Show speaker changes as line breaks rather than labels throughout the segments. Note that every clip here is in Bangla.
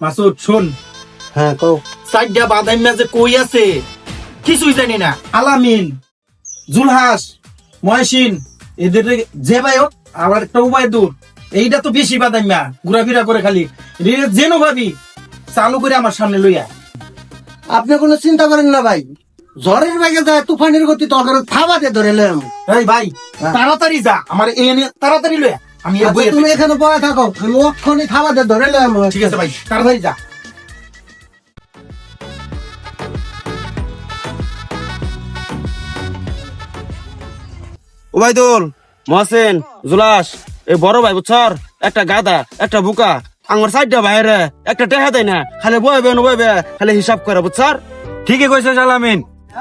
মাসুদ শোন।
হ্যাঁ কও।
সাইডটা বাদাম যে কই আছে কিছুই জানি না। আলামিন জুলহাস ময়সিন এদের যে ভাই হোক আবার একটা উপায় দূর এইটা তো বেশি বাদাম্যা ঘোরাফেরা করে খালি। যেন ভাবি চালু করে আমার সামনে লইয়া।
আপনি কোনো চিন্তা করেন না ভাই। ঝড়ের বেগে যায় তুফানের গতি তখন থাবাতে ধরেলাম
এই ভাই
হ্যাঁ।
তাড়াতাড়ি যা আমার এনে তাড়াতাড়ি লইয়া। আমি
আচ্ছা, তুমি এখানে বয়ে থাকো। আমি থাবাতে ধরেলাম
ঠিক আছে ভাই। তাড়াতাড়ি যা।
ওবাইদুল মহসেন জুলাস এই বড় ভাই বুঝছর? একটা গাদা একটা বুকা। আমার সাইডটা বাইরে। একটা টেহা দেয় না। খালি বইবে বইবে খালি হিসাব করে বুঝছর?
ঠিকই কইছে সালামিন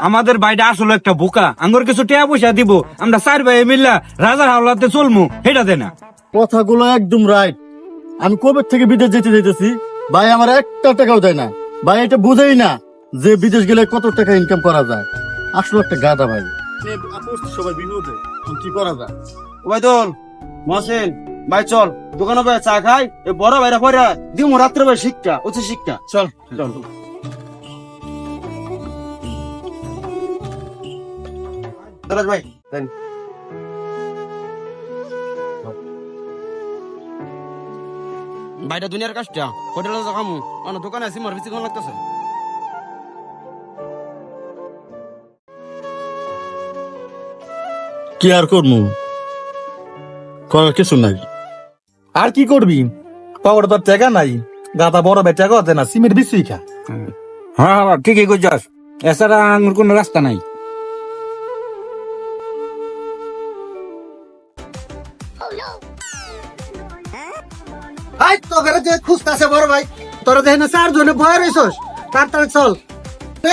আমাদের বাইটা আসলে একটা বোকা। আঙ্গুর কিছু টিয়া পয়সা দিব। আমরা চার ভাই মিল্লা রাজার হাওলাতে চলমু। এটা দে না।
কথাগুলো একদম রাইট আমি কবে থেকে বিদেশ যেতে যেতেছি ভাই, আমার একটা টাকাও দেয় না। ভাই, এটা বুঝেই না যে বিদেশ গেলে কত টাকা ইনকাম করা যায়। আসলে একটা গাদা ভাই। সবাই বিনোদে। কি করা যায়?
ওবাইদুল মহসেন, ভাই, চল। দোকানে ভাই চা খাই। এই বড় ভাইরা পরে দিমু রাত্রে ভাই শিক্ষা, উচ্চ শিক্ষা। চল চল। ভাই ভাইটা দুনিয়ার কাজটা হোটেলে তো কামু অন্য দোকানে আছি মোর বেশি লাগতেছে।
কি আর করব করার কিছু নাই।
আর কি করবি? পকেটে তোর টাকা নাই। গাদা বড় টাকা হতে না সিমের বেশি খা।
হ্যাঁ হ্যাঁ ঠিকই কইছস। এছাড়া আঙ্গুর কোনো রাস্তা নাই।
হাই তোকে যে খুঁজতেছে বড় ভাই, তোরা দেখে না চার জনে বয়ে রইছস। তাড়াতাড়ি চল।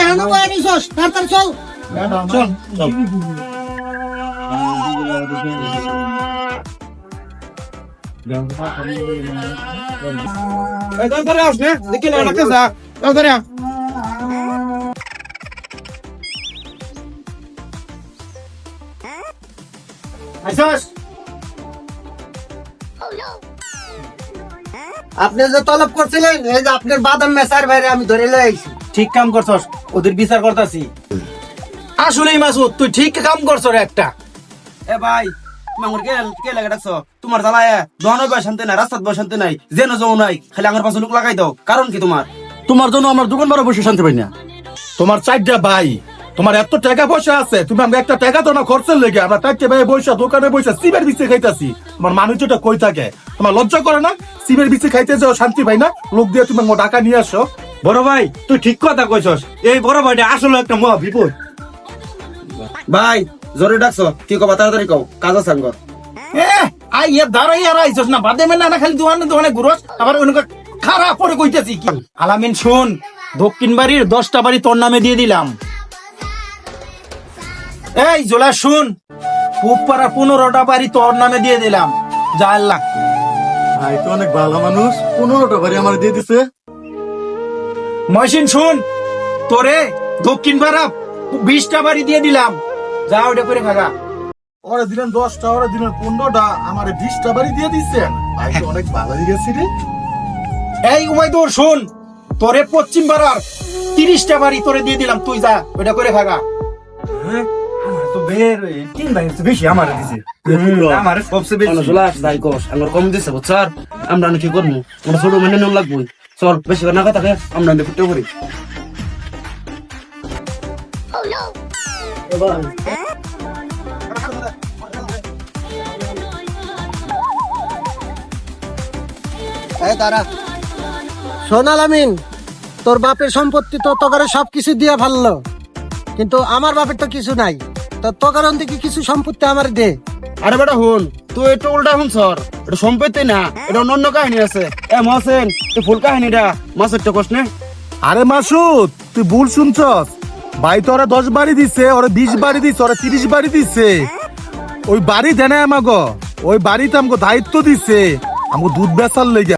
এখানে বয়ে রইছস তাড়াতাড়ি চল।
এই দন ধরে
আপনি যে তলব করছিলেন এই যে আপনার বাদাম মেসার বাইরে আমি ধরে লই আইছি।
ঠিক কাম করছস ওদের বিচার করতাছি। আসলেই মাসুদ তুই ঠিক কাম করছস রে একটা।
এ ভাই আমার কে কে লাগে ডাকছো? তোমার জ্বালায় বয় শান্তি নাই রাস্তাত বয় শান্তি নাই যেন যাও নাই খালি আমার পাশে লোক লাগাই দাও। কারণ কি তোমার?
তোমার জন্য আমার দোকান বড় বসে শান্তি পাই না।
তোমার চারটা ভাই তোমার এত টাকা পয়সা আছে তুমি আমাকে একটা টাকা তো না খরচের লেগে। আমরা চারটে ভাই বসে দোকানে বসে সিমের বিচে খাইতাছি। তোমার মানুষটা কই থাকে? তোমার লজ্জা করে না? সিমের বিচে খাইতে যাও শান্তি ভাই না? লোক দিয়ে তুমি টাকা নিয়ে আসো।
বড় ভাই তুই ঠিক কথা কইছস। এই বড় ভাইটা আসলে একটা মহা বিপদ।
ভাই জোরে ডাকছো। কি কবা তাড়াতাড়ি কও। কাজ আছে আঙ্গর।
এ আই ইয়া দাঁড়াই আর আইছস না। বাদে মেনা না খালি দোকানে দোকানে ঘুরস আবার অনেক খারাপ পরে কইতেছি কি? আলামিন শুন দক্ষিণ বাড়ির দশটা বাড়ি তোর নামে দিয়ে দিলাম। এই জোলা শুন। উপপাড়া পনেরোটা বাড়ি তোর নামে দিয়ে দিলাম। যা আল্লাহ।
ভাই তো অনেক ভালো মানুষ। পনেরোটা বাড়ি আমার দিয়ে দিছে।
মহসিন শুন। তোরে দক্ষিণ পাড়া বিশটা বাড়ি দিয়ে দিলাম। যা ওটা করে খাগা
ওরা দিলেন দশটা ওরা দিলেন পনেরোটা। আমার বিশটা বাড়ি দিয়ে দিচ্ছেন ভাই তো অনেক ভালো গেছি রে।
এই উমাইদুর শুন। তোরে পশ্চিম পাড়ার তিরিশটা বাড়ি তোরে দিয়ে দিলাম। তুই যা ওটা করে ভাগা
আমার তো বের তিন ভাই বেশি আমার দিছে। আমার সবচেয়ে বেশি।
জুলাস তাই কস। আঙ্গর কম দিছে বুঝছর আমরা কি করব আমরা ছোট মেনে নিয়ম লাগবো। চল বেশি না কথা আমরা ফুটে করি
এই সোনাল আমিন তোর বাপের সম্পত্তি তো তোকারে সব কিছু দিয়ে ফেলল। কিন্তু আমার বাপের তো কিছু নাই। তো তোকার থেকে কিছু সম্পত্তি আমার দে?
আরে বেটা হুন তুই একটু উল্টা হুন সর। এটা সম্পত্তি না এটা অন্য কাহিনী আছে। এ মহসেন তুই ফুল কাহিনীটা মাছের কস নে।
আরে মাসুদ তুই ভুল শুনছস। ভাই তো ওরা দশ বাড়ি দিছে ওরা বিশ বাড়ি দিছে ওরা তিরিশ বাড়ি দিছে। ওই বাড়ি দেনে আমাগো ওই বাড়িতে আমাকে দায়িত্ব দিছে। আমাকে দুধ বেচার লেগে।